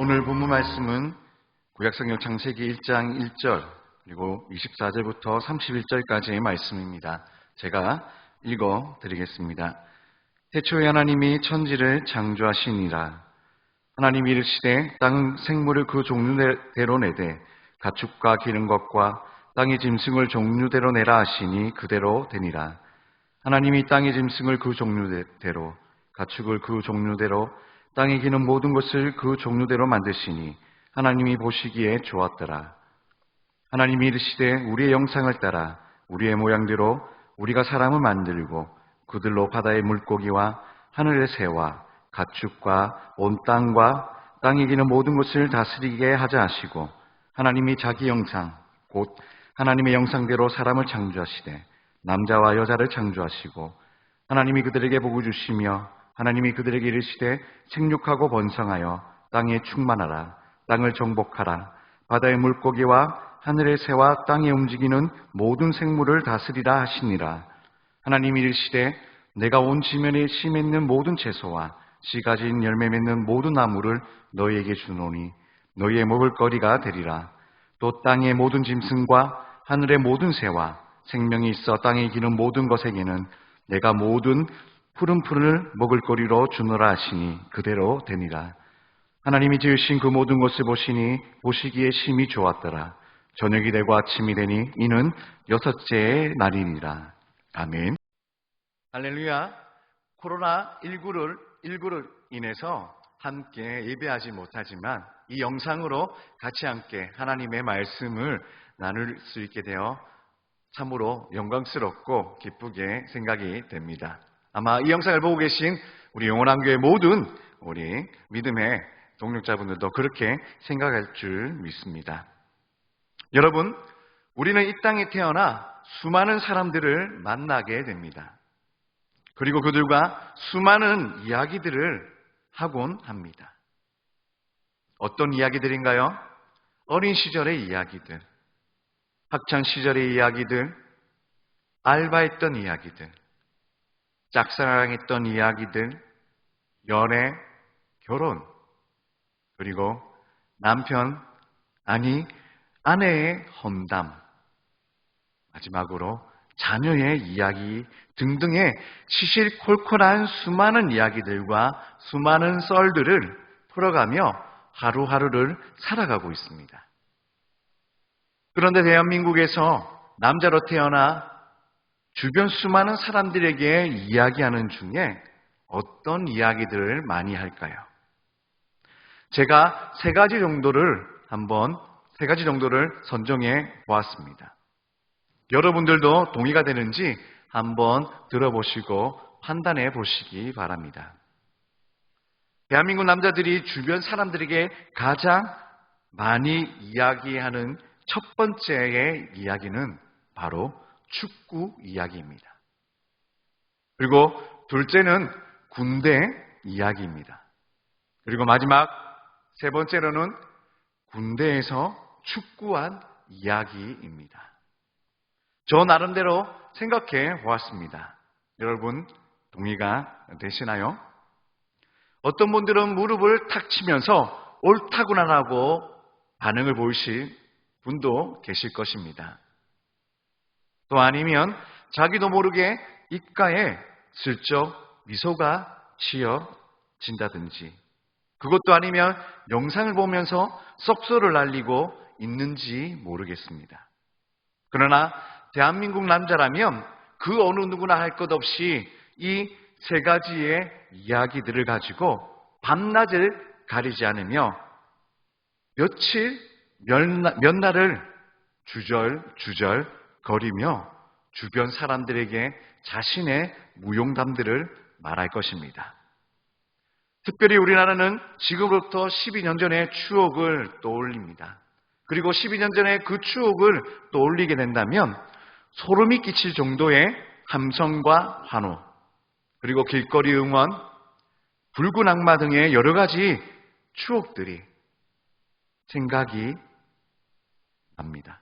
오늘 본문 말씀은 구약성경 창세기 1장 1절 그리고 24절부터 31절까지의 말씀입니다. 제가 읽어 드리겠습니다. 태초에 하나님이 천지를 창조하시니라. 하나님이 이르시되 땅 생물을 그 종류대로 내되 가축과 기른 것과 땅의 짐승을 종류대로 내라 하시니 그대로 되니라. 하나님이 땅의 짐승을 그 종류대로 가축을 그 종류대로 땅에 기는 모든 것을 그 종류대로 만드시니 하나님이 보시기에 좋았더라. 하나님이 이르시되 우리의 영상을 따라 우리의 모양대로 우리가 사람을 만들고 그들로 바다의 물고기와 하늘의 새와 가축과 온 땅과 땅에 기는 모든 것을 다스리게 하자 하시고 하나님이 자기 영상 곧 하나님의 영상대로 사람을 창조하시되 남자와 여자를 창조하시고 하나님이 그들에게 복을 주시며 하나님이 그들에게 이르시되 생육하고 번성하여 땅에 충만하라 땅을 정복하라. 바다의 물고기와 하늘의 새와 땅에 움직이는 모든 생물을 다스리라 하시니라. 하나님이 이르시되 내가 온 지면에 씨 맺는 모든 채소와 씨 가진 열매 맺는 모든 나무를 너희에게 주노니 너희의 먹을 거리가 되리라. 또 땅의 모든 짐승과 하늘의 모든 새와 생명이 있어 땅에 기는 모든 것에게는 내가 모든 푸른 풀을 먹을 거리로 주노라 하시니 그대로 되니라. 하나님이 지으신 그 모든 것을 보시니 보시기에 심히 좋았더라. 저녁이 되고 아침이 되니 이는 여섯째의 날이니라. 아멘. 할렐루야. 코로나 19를 19를 인해서 함께 예배하지 못하지만 이 영상으로 같이 함께 하나님의 말씀을 나눌 수 있게 되어 참으로 영광스럽고 기쁘게 생각이 됩니다. 아마 이 영상을 보고 계신 우리 영원한 교회 모든 우리 믿음의 동력자분들도 그렇게 생각할 줄 믿습니다. 여러분, 우리는 이 땅에 태어나 수많은 사람들을 만나게 됩니다. 그리고 그들과 수많은 이야기들을 하곤 합니다. 어떤 이야기들인가요? 어린 시절의 이야기들, 학창 시절의 이야기들, 알바했던 이야기들, 짝사랑했던 이야기들, 연애, 결혼, 그리고 남편, 아니, 아내의 험담, 마지막으로 자녀의 이야기 등등의 시실콜콜한 수많은 이야기들과 수많은 썰들을 풀어가며 하루하루를 살아가고 있습니다. 그런데 대한민국에서 남자로 태어나 주변 수많은 사람들에게 이야기하는 중에 어떤 이야기들을 많이 할까요? 제가 세 가지 정도를 한번 세 가지 정도를 선정해 보았습니다. 여러분들도 동의가 되는지 한번 들어보시고 판단해 보시기 바랍니다. 대한민국 남자들이 주변 사람들에게 가장 많이 이야기하는 첫 번째의 이야기는 바로 축구 이야기입니다. 그리고 둘째는 군대 이야기입니다. 그리고 마지막 세 번째로는 군대에서 축구한 이야기입니다. 저 나름대로 생각해 보았습니다. 여러분 동의가 되시나요? 어떤 분들은 무릎을 탁 치면서 옳다구나라고 반응을 보이실 분도 계실 것입니다. 또 아니면 자기도 모르게 입가에 슬쩍 미소가 지어진다든지 그것도 아니면 영상을 보면서 썩소를 날리고 있는지 모르겠습니다. 그러나 대한민국 남자라면 그 어느 누구나 할 것 없이 이 세 가지의 이야기들을 가지고 밤낮을 가리지 않으며 며칠, 몇 날을 주절주절 거리며 주변 사람들에게 자신의 무용담들을 말할 것입니다. 특별히 우리나라는 지금부터 12년 전의 추억을 떠올립니다. 그리고 12년 전에 그 추억을 떠올리게 된다면 소름이 끼칠 정도의 함성과 환호, 그리고 길거리 응원, 붉은 악마 등의 여러 가지 추억들이 생각이 납니다.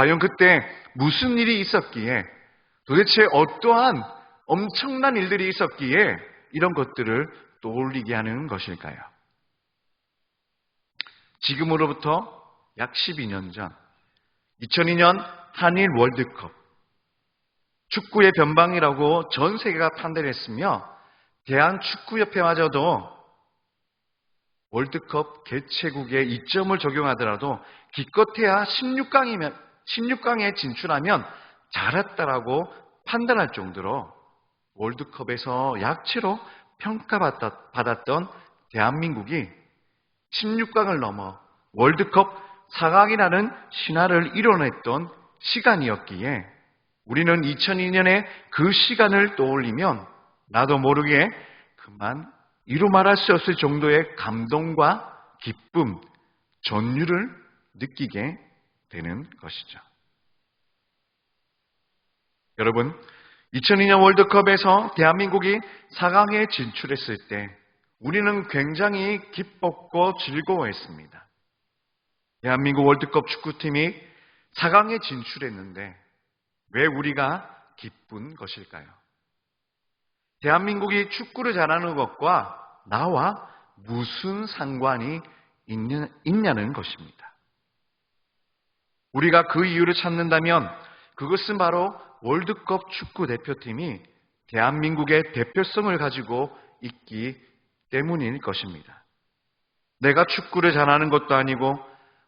과연 그때 무슨 일이 있었기에 도대체 어떠한 엄청난 일들이 있었기에 이런 것들을 떠올리게 하는 것일까요? 지금으로부터 약 12년 전 2002년 한일 월드컵 축구의 변방이라고 전 세계가 판단을 했으며 대한축구협회마저도 월드컵 개최국에 이점을 적용하더라도 기껏해야 16강이면 16강에 진출하면 잘했다라고 판단할 정도로 월드컵에서 약체로 평가받았던 대한민국이 16강을 넘어 월드컵 4강이라는 신화를 이뤄냈던 시간이었기에 우리는 2002년에 그 시간을 떠올리면 나도 모르게 그만 이루 말할 수 없을 정도의 감동과 기쁨, 전율을 느끼게 되는 것이죠. 여러분, 2002년 월드컵에서 대한민국이 4강에 진출했을 때 우리는 굉장히 기뻤고 즐거워했습니다. 대한민국 월드컵 축구팀이 4강에 진출했는데 왜 우리가 기쁜 것일까요? 대한민국이 축구를 잘하는 것과 나와 무슨 상관이 있냐는 것입니다. 우리가 그 이유를 찾는다면 그것은 바로 월드컵 축구 대표팀이 대한민국의 대표성을 가지고 있기 때문일 것입니다. 내가 축구를 잘하는 것도 아니고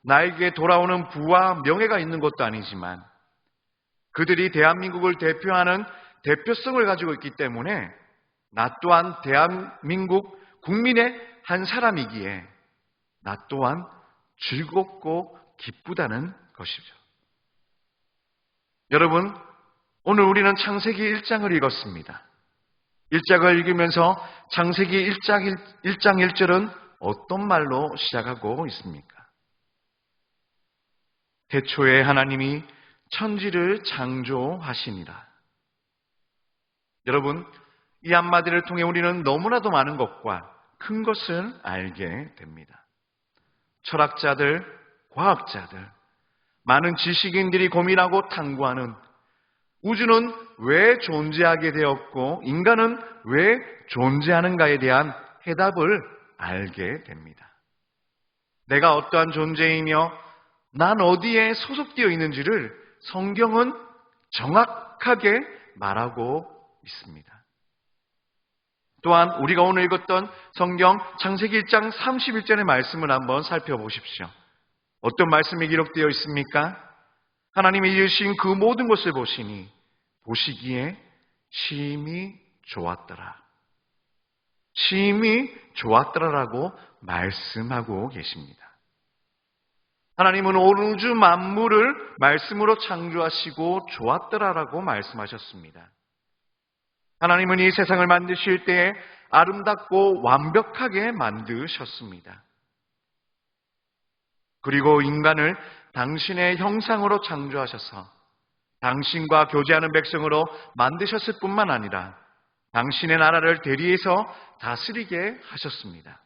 나에게 돌아오는 부와 명예가 있는 것도 아니지만 그들이 대한민국을 대표하는 대표성을 가지고 있기 때문에 나 또한 대한민국 국민의 한 사람이기에 나 또한 즐겁고 기쁘다는 것이죠. 여러분, 오늘 우리는 창세기 1장을 읽었습니다. 1장을 읽으면서 창세기 1장, 1장 1절은 어떤 말로 시작하고 있습니까? 태초에 하나님이 천지를 창조하시니라. 여러분, 이 한마디를 통해 우리는 너무나도 많은 것과 큰 것을 알게 됩니다. 철학자들, 과학자들, 많은 지식인들이 고민하고 탐구하는 우주는 왜 존재하게 되었고 인간은 왜 존재하는가에 대한 해답을 알게 됩니다. 내가 어떠한 존재이며 난 어디에 소속되어 있는지를 성경은 정확하게 말하고 있습니다. 또한 우리가 오늘 읽었던 성경 창세기 1장 31절의 말씀을 한번 살펴보십시오. 어떤 말씀이 기록되어 있습니까? 하나님이 지으신 그 모든 것을 보시니 보시기에 심히 좋았더라. 심히 좋았더라라고 말씀하고 계십니다. 하나님은 온 우주 만물을 말씀으로 창조하시고 좋았더라라고 말씀하셨습니다. 하나님은 이 세상을 만드실 때에 아름답고 완벽하게 만드셨습니다. 그리고 인간을 당신의 형상으로 창조하셔서 당신과 교제하는 백성으로 만드셨을 뿐만 아니라 당신의 나라를 대리해서 다스리게 하셨습니다.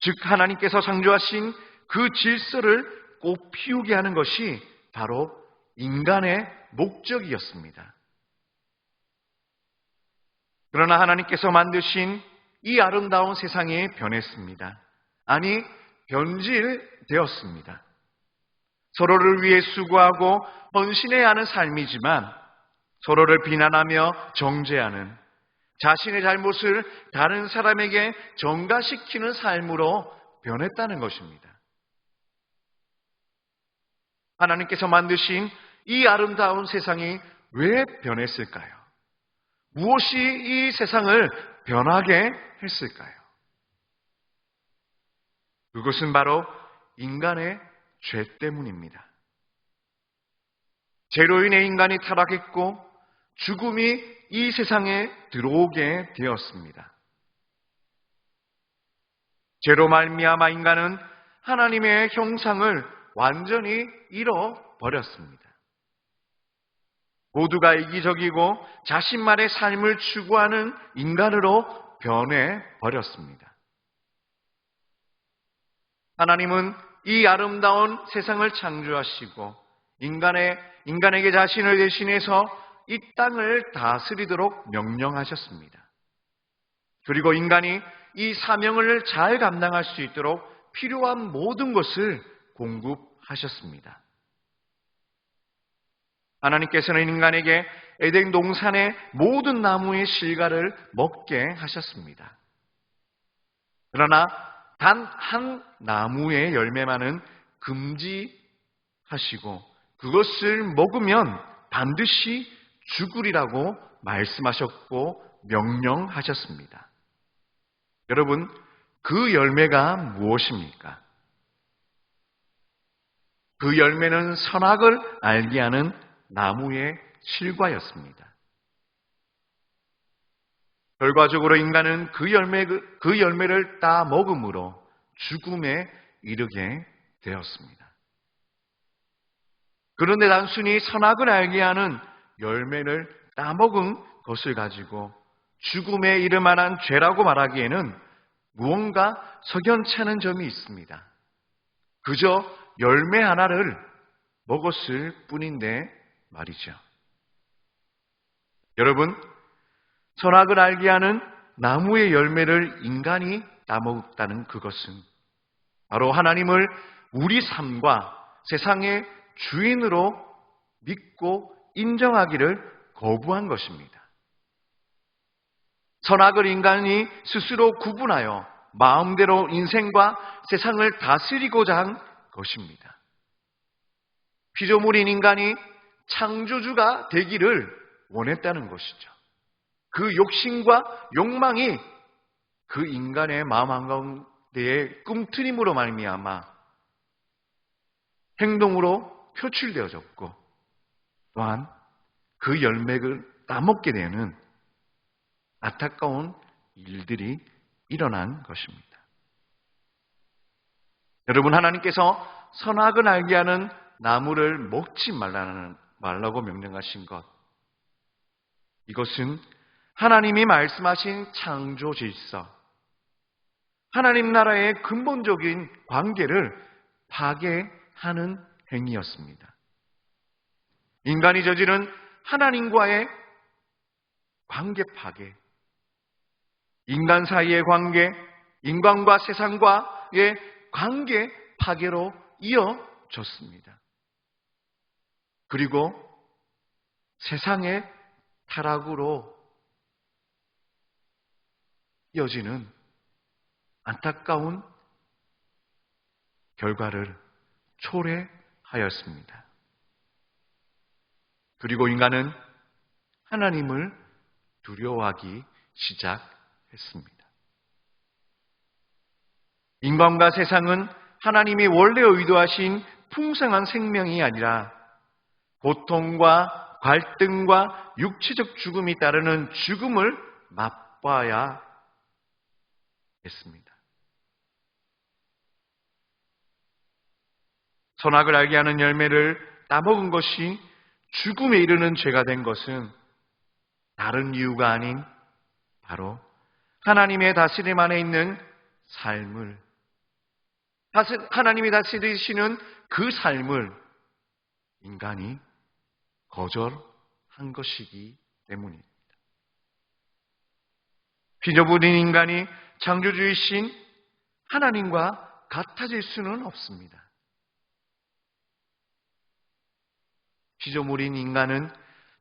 즉, 하나님께서 창조하신 그 질서를 꼭 피우게 하는 것이 바로 인간의 목적이었습니다. 그러나 하나님께서 만드신 이 아름다운 세상이 변했습니다. 아니, 변질되었습니다. 서로를 위해 수고하고 헌신해야 하는 삶이지만 서로를 비난하며 정죄하는 자신의 잘못을 다른 사람에게 전가시키는 삶으로 변했다는 것입니다. 하나님께서 만드신 이 아름다운 세상이 왜 변했을까요? 무엇이 이 세상을 변하게 했을까요? 그것은 바로 인간의 죄 때문입니다. 죄로 인해 인간이 타락했고 죽음이 이 세상에 들어오게 되었습니다. 죄로 말미암아 인간은 하나님의 형상을 완전히 잃어버렸습니다. 모두가 이기적이고 자신만의 삶을 추구하는 인간으로 변해 버렸습니다. 하나님은 이 아름다운 세상을 창조하시고 인간의 인간에게 자신을 대신해서 이 땅을 다스리도록 명령하셨습니다. 그리고 인간이 이 사명을 잘 감당할 수 있도록 필요한 모든 것을 공급하셨습니다. 하나님께서는 인간에게 에덴 동산의 모든 나무의 실과를 먹게 하셨습니다. 그러나 단 한 나무의 열매만은 금지하시고 그것을 먹으면 반드시 죽으리라고 말씀하셨고 명령하셨습니다. 여러분, 그 열매가 무엇입니까? 그 열매는 선악을 알게 하는 나무의 실과였습니다. 결과적으로 인간은 그, 열매, 그 열매를 따 먹음으로 죽음에 이르게 되었습니다. 그런데 단순히 선악을 알게 하는 열매를 따먹은 것을 가지고 죽음에 이를 만한 죄라고 말하기에는 무언가 석연찮은 점이 있습니다. 그저 열매 하나를 먹었을 뿐인데 말이죠. 여러분, 선악을 알게 하는 나무의 열매를 인간이 따먹었다는 그것은 바로 하나님을 우리 삶과 세상의 주인으로 믿고 인정하기를 거부한 것입니다. 선악을 인간이 스스로 구분하여 마음대로 인생과 세상을 다스리고자 한 것입니다. 피조물인 인간이 창조주가 되기를 원했다는 것이죠. 그 욕심과 욕망이 그 인간의 마음 한가운데에 꿈틀림으로 말미암아 행동으로 표출되어졌고 또한 그 열매를 따먹게 되는 안타까운 일들이 일어난 것입니다. 여러분 하나님께서 선악을 알게 하는 나무를 먹지 말라는 말라고 명령하신 것 이것은 하나님이 말씀하신 창조 질서 하나님 나라의 근본적인 관계를 파괴하는 행위였습니다. 인간이 저지른 하나님과의 관계 파괴, 인간 사이의 관계, 인간과 세상과의 관계 파괴로 이어졌습니다. 그리고 세상의 타락으로 이어지는 안타까운 결과를 초래하였습니다. 그리고 인간은 하나님을 두려워하기 시작했습니다. 인간과 세상은 하나님이 원래 의도하신 풍성한 생명이 아니라 고통과 갈등과 육체적 죽음이 따르는 죽음을 맛봐야 했습니다. 선악을 알게 하는 열매를 따먹은 것이 죽음에 이르는 죄가 된 것은 다른 이유가 아닌 바로 하나님의 다스림 안에 있는 삶을 하나님이 다스리시는 그 삶을 인간이 거절한 것이기 때문입니다. 피조물인 인간이 창조주이신 하나님과 같아질 수는 없습니다. 피조물인 인간은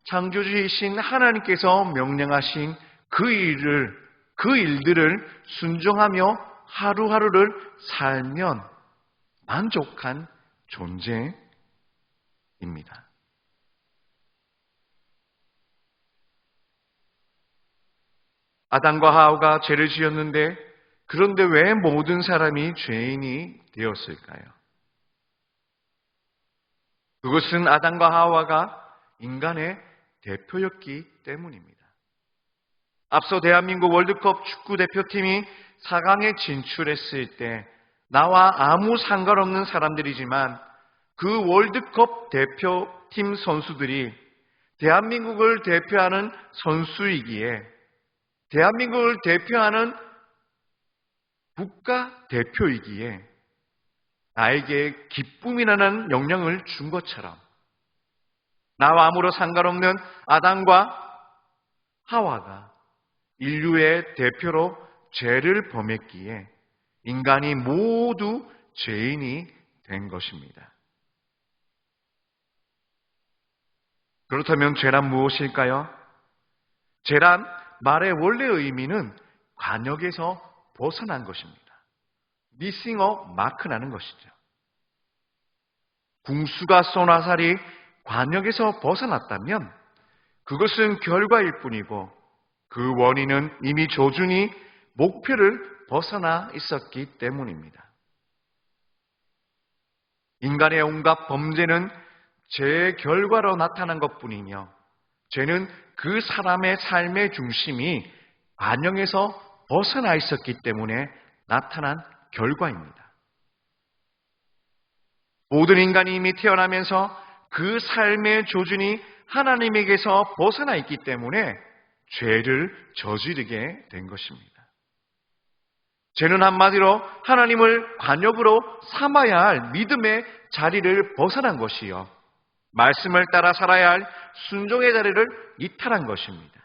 창조주이신 하나님께서 명령하신 그 일을, 그 일들을 순종하며 하루하루를 살면 만족한 존재입니다. 아담과 하와가 죄를 지었는데 그런데 왜 모든 사람이 죄인이 되었을까요? 그것은 아담과 하와가 인간의 대표였기 때문입니다. 앞서 대한민국 월드컵 축구 대표팀이 4강에 진출했을 때 나와 아무 상관없는 사람들이지만 그 월드컵 대표팀 선수들이 대한민국을 대표하는 선수이기에 대한민국을 대표하는 국가 대표이기에 나에게 기쁨이라는 영향을 준 것처럼 나와 아무런 상관없는 아담과 하와가 인류의 대표로 죄를 범했기에 인간이 모두 죄인이 된 것입니다. 그렇다면 죄란 무엇일까요? 죄란 말의 원래 의미는 관역에서 벗어난 것입니다. 미싱 어 마크라는 것이죠. 궁수가 쏘나살이 관역에서 벗어났다면 그것은 결과일 뿐이고 그 원인은 이미 조준이 목표를 벗어나 있었기 때문입니다. 인간의 온갖 범죄는 죄의 결과로 나타난 것 뿐이며 죄는 그 사람의 삶의 중심이 관영에서 벗어나 있었기 때문에 나타난 결과입니다. 모든 인간이 이미 태어나면서 그 삶의 조준이 하나님에게서 벗어나 있기 때문에 죄를 저지르게 된 것입니다. 죄는 한마디로 하나님을 관역으로 삼아야 할 믿음의 자리를 벗어난 것이요. 말씀을 따라 살아야 할 순종의 자리를 이탈한 것입니다.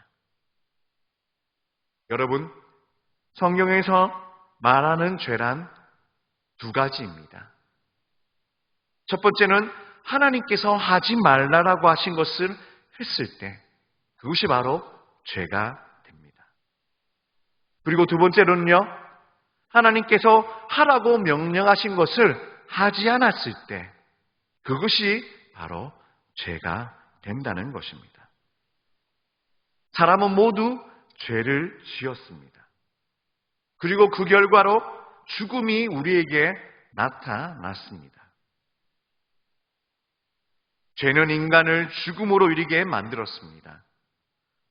여러분, 성경에서 말하는 죄란 두 가지입니다. 첫 번째는 하나님께서 하지 말라라고 하신 것을 했을 때 그것이 바로 죄가 됩니다. 그리고 두 번째로는요, 하나님께서 하라고 명령하신 것을 하지 않았을 때 그것이 바로 죄가 된다는 것입니다. 사람은 모두 죄를 지었습니다. 그리고 그 결과로 죽음이 우리에게 나타났습니다. 죄는 인간을 죽음으로 이르게 만들었습니다.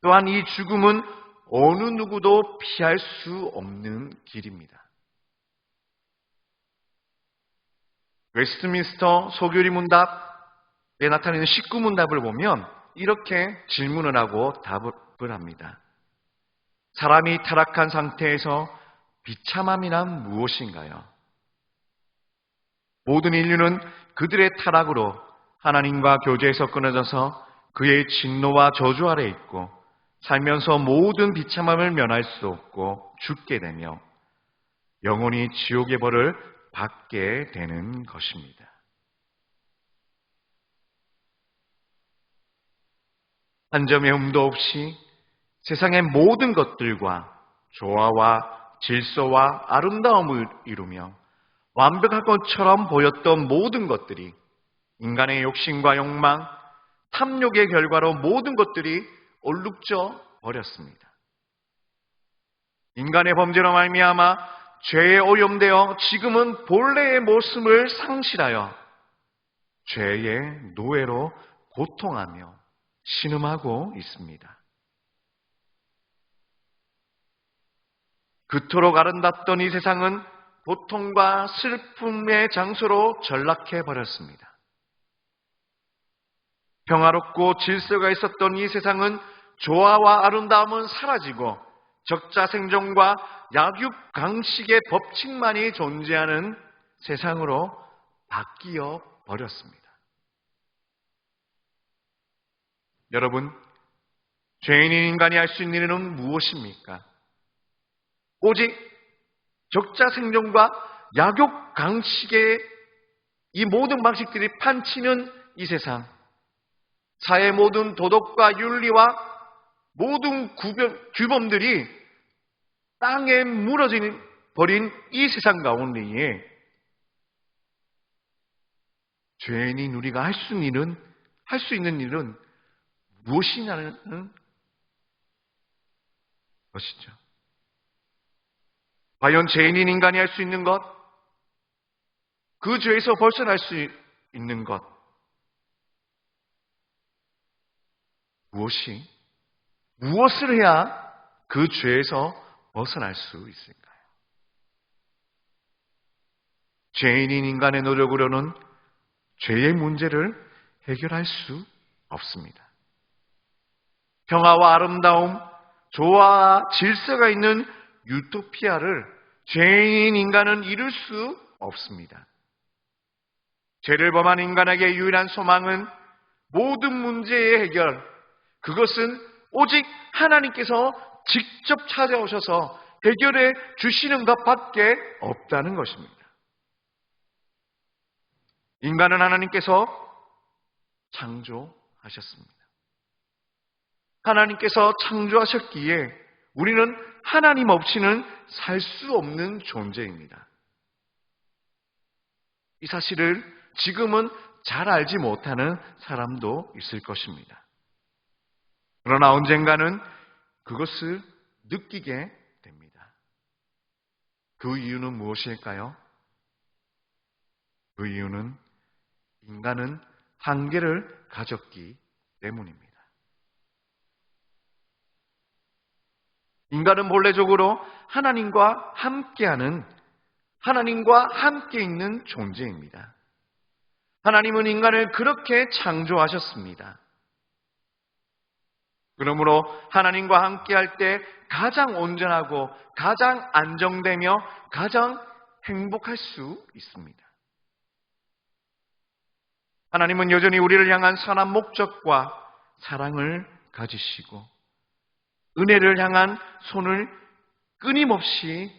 또한 이 죽음은 어느 누구도 피할 수 없는 길입니다. 웨스트민스터 소교리 문답에 나타나는 19문 답을 보면 이렇게 질문을 하고 답을 합니다. 사람이 타락한 상태에서 비참함이란 무엇인가요? 모든 인류는 그들의 타락으로 하나님과 교제에서 끊어져서 그의 진노와 저주 아래 있고 살면서 모든 비참함을 면할 수 없고 죽게 되며 영원히 지옥의 벌을 받게 되는 것입니다. 한 점의 흠도 없이 세상의 모든 것들과 조화와 질서와 아름다움을 이루며 완벽한 것처럼 보였던 모든 것들이 인간의 욕심과 욕망, 탐욕의 결과로 모든 것들이 얼룩져 버렸습니다. 인간의 범죄로 말미암아 죄에 오염되어 지금은 본래의 모습을 상실하여 죄의 노예로 고통하며 신음하고 있습니다. 그토록 아름답던 이 세상은 고통과 슬픔의 장소로 전락해 버렸습니다. 평화롭고 질서가 있었던 이 세상은 조화와 아름다움은 사라지고 적자 생존과 약육 강식의 법칙만이 존재하는 세상으로 바뀌어 버렸습니다. 여러분, 죄인인 인간이 할 수 있는 일은 무엇입니까? 오직 적자 생존과 약욕 강식의 이 모든 방식들이 판치는 이 세상, 사회 모든 도덕과 윤리와 모든 구변, 규범들이 땅에 무너진 버린 이 세상 가운데에 죄인인 우리가 할 수 있는 일은 할 수 있는 일은 무엇이냐는 것이죠. 과연 죄인인 인간이 할 수 있는 것, 그 죄에서 벗어날 수 있는 것, 무엇이, 무엇을 해야 그 죄에서 벗어날 수 있을까요? 죄인인 인간의 노력으로는 죄의 문제를 해결할 수 없습니다. 평화와 아름다움, 조화와 질서가 있는 유토피아를 죄인 인간은 이룰 수 없습니다. 죄를 범한 인간에게 유일한 소망은 모든 문제의 해결, 그것은 오직 하나님께서 직접 찾아오셔서 해결해 주시는 것밖에 없다는 것입니다. 인간은 하나님께서 창조하셨습니다. 하나님께서 창조하셨기에 우리는 하나님 없이는 살 수 없는 존재입니다. 이 사실을 지금은 잘 알지 못하는 사람도 있을 것입니다. 그러나 언젠가는 그것을 느끼게 됩니다. 그 이유는 무엇일까요? 그 이유는 인간은 한계를 가졌기 때문입니다. 인간은 본래적으로 하나님과 함께하는 하나님과 함께 있는 존재입니다. 하나님은 인간을 그렇게 창조하셨습니다. 그러므로 하나님과 함께할 때 가장 온전하고 가장 안정되며 가장 행복할 수 있습니다. 하나님은 여전히 우리를 향한 선한 목적과 사랑을 가지시고 은혜를 향한 손을 끊임없이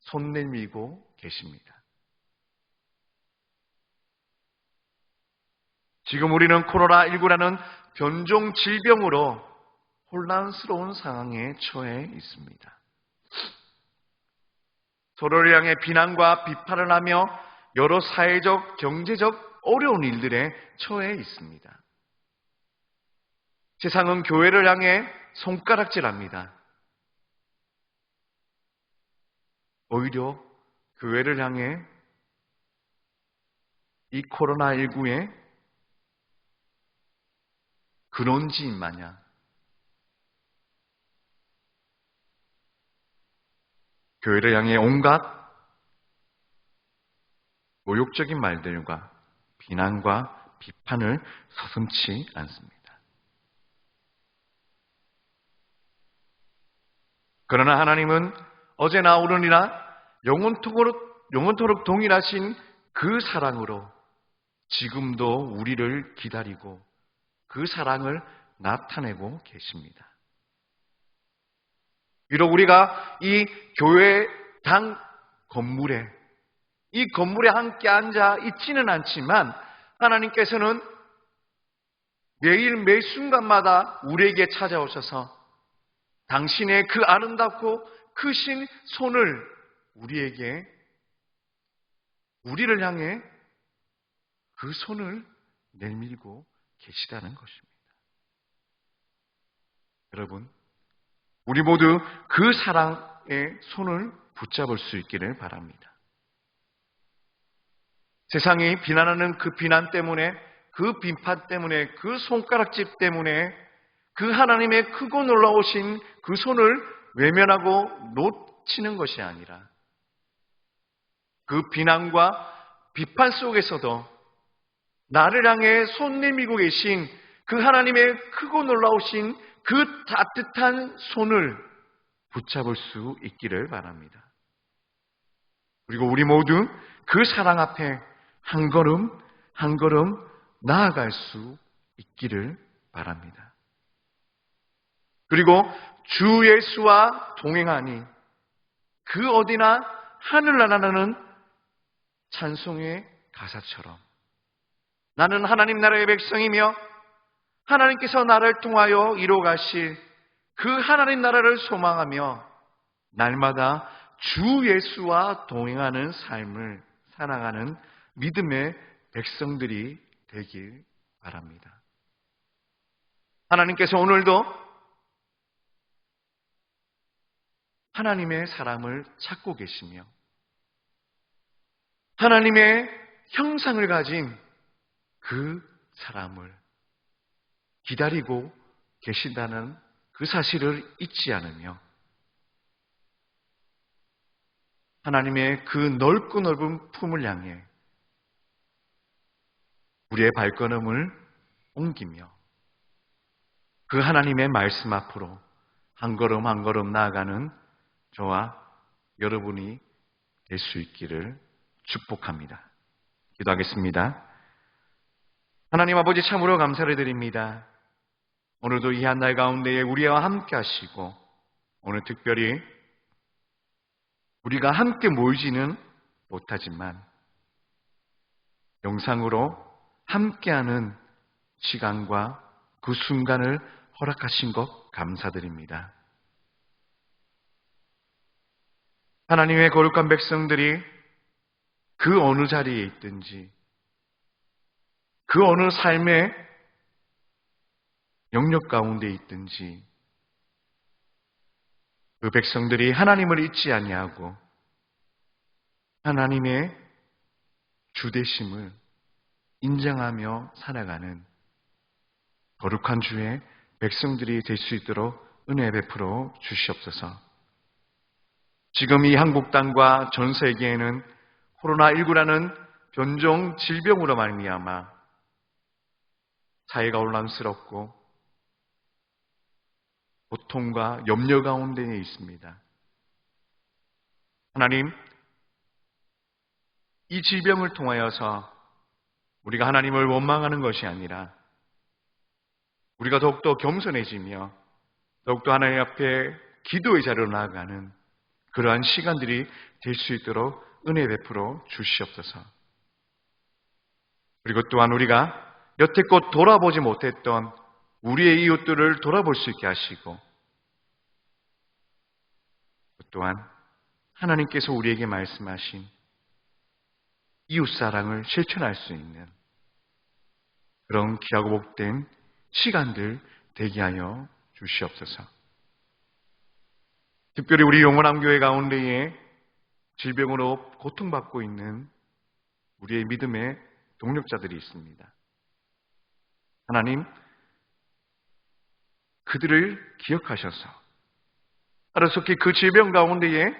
손 내밀고 계십니다. 지금 우리는 코로나19라는 변종 질병으로 혼란스러운 상황에 처해 있습니다. 서로를 향해 비난과 비판을 하며 여러 사회적, 경제적 어려운 일들에 처해 있습니다. 세상은 교회를 향해 손가락질합니다. 오히려 교회를 향해 이 코로나19의 근원지인 마냥 교회를 향해 온갖 모욕적인 말들과 비난과 비판을 서슴치 않습니다. 그러나 하나님은 어제 나 오늘이나 영원토록, 영원토록 동일하신 그 사랑으로 지금도 우리를 기다리고 그 사랑을 나타내고 계십니다. 비록 우리가 이 교회 당 건물에 이 건물에 함께 앉아 있지는 않지만 하나님께서는 매일 매 순간마다 우리에게 찾아오셔서 당신의 그 아름답고 크신 손을 우리에게 우리를 향해 그 손을 내밀고 계시다는 것입니다. 여러분, 우리 모두 그 사랑의 손을 붙잡을 수 있기를 바랍니다. 세상이 비난하는 그 비난 때문에, 그 비판 때문에, 그 손가락질 때문에, 그 하나님의 크고 놀라우신 그 손을 외면하고 놓치는 것이 아니라, 그 비난과 비판 속에서도 나를 향해 손 내밀고 계신 그 하나님의 크고 놀라우신 그 따뜻한 손을 붙잡을 수 있기를 바랍니다. 그리고 우리 모두 그 사랑 앞에 한 걸음 한 걸음 나아갈 수 있기를 바랍니다. 그리고 주 예수와 동행하니 그 어디나 하늘나라는 찬송의 가사처럼 나는 하나님 나라의 백성이며 하나님께서 나를 통하여 이루어가실 그 하나님 나라를 소망하며 날마다 주 예수와 동행하는 삶을 살아가는 믿음의 백성들이 되길 바랍니다. 하나님께서 오늘도 하나님의 사람을 찾고 계시며 하나님의 형상을 가진 그 사람을 기다리고 계신다는 그 사실을 잊지 않으며 하나님의 그 넓고 넓은 품을 향해 우리의 발걸음을 옮기며 그 하나님의 말씀 앞으로 한 걸음 한 걸음 나아가는 저와 여러분이 될 수 있기를 축복합니다. 기도하겠습니다. 하나님 아버지 참으로 감사를 드립니다. 오늘도 이 한 날 가운데에 우리와 함께 하시고 오늘 특별히 우리가 함께 모이지는 못하지만 영상으로 함께하는 시간과 그 순간을 허락하신 것 감사드립니다. 하나님의 거룩한 백성들이 그 어느 자리에 있든지 그 어느 삶의 영역 가운데 있든지 그 백성들이 하나님을 잊지 아니하고 하나님의 주대심을 인정하며 살아가는 거룩한 주의 백성들이 될 수 있도록 은혜 베풀어 주시옵소서. 지금 이 한국 땅과 전 세계에는 코로나19라는 변종 질병으로 말미암아 사회가 혼란스럽고 고통과 염려 가운데 있습니다. 하나님, 이 질병을 통하여서 우리가 하나님을 원망하는 것이 아니라 우리가 더욱더 겸손해지며 더욱더 하나님 앞에 기도의 자리로 나아가는 그러한 시간들이 될 수 있도록 은혜 베풀어 주시옵소서. 그리고 또한 우리가 여태껏 돌아보지 못했던 우리의 이웃들을 돌아볼 수 있게 하시고 또한 하나님께서 우리에게 말씀하신 이웃 사랑을 실천할 수 있는 그런 귀하고 복된 시간들 되게 하여 주시옵소서. 특별히 우리 영원한 교회 가운데에 질병으로 고통받고 있는 우리의 믿음의 동력자들이 있습니다. 하나님, 그들을 기억하셔서 하루속히 그 질병 가운데에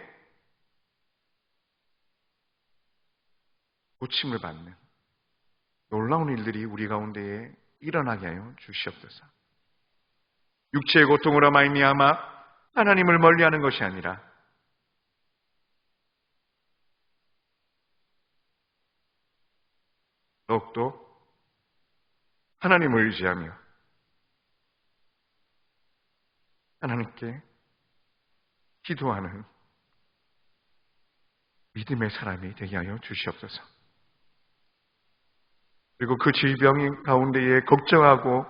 고침을 받는 놀라운 일들이 우리 가운데에 일어나게 하여 주시옵소서. 육체의 고통으로 말미암아 하나님을 멀리하는 것이 아니라 더욱더 하나님을 의지하며 하나님께 기도하는 믿음의 사람이 되게 하여 주시옵소서. 그리고 그 질병 가운데에 걱정하고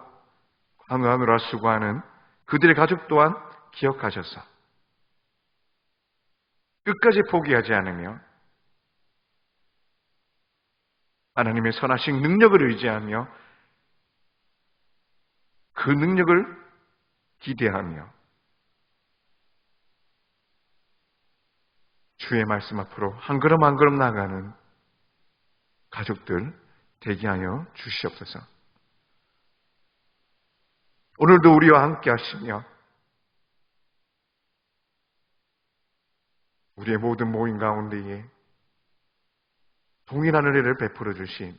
광하느라 수고 하는 그들의 가족 또한 기억하셔서 끝까지 포기하지 않으며 하나님의 선하신 능력을 의지하며 그 능력을 기대하며 주의 말씀 앞으로 한 걸음 한 걸음 나가는 가족들 대기하여 주시옵소서. 오늘도 우리와 함께 하시며 우리의 모든 모임 가운데에 동일한 은혜를 베풀어 주신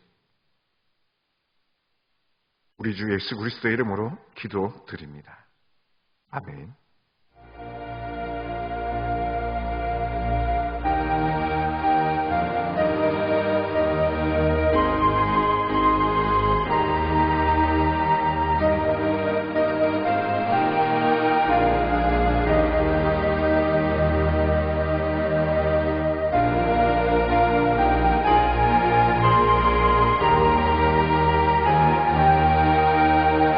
우리 주 예수 그리스도의 이름으로 기도드립니다. 아멘.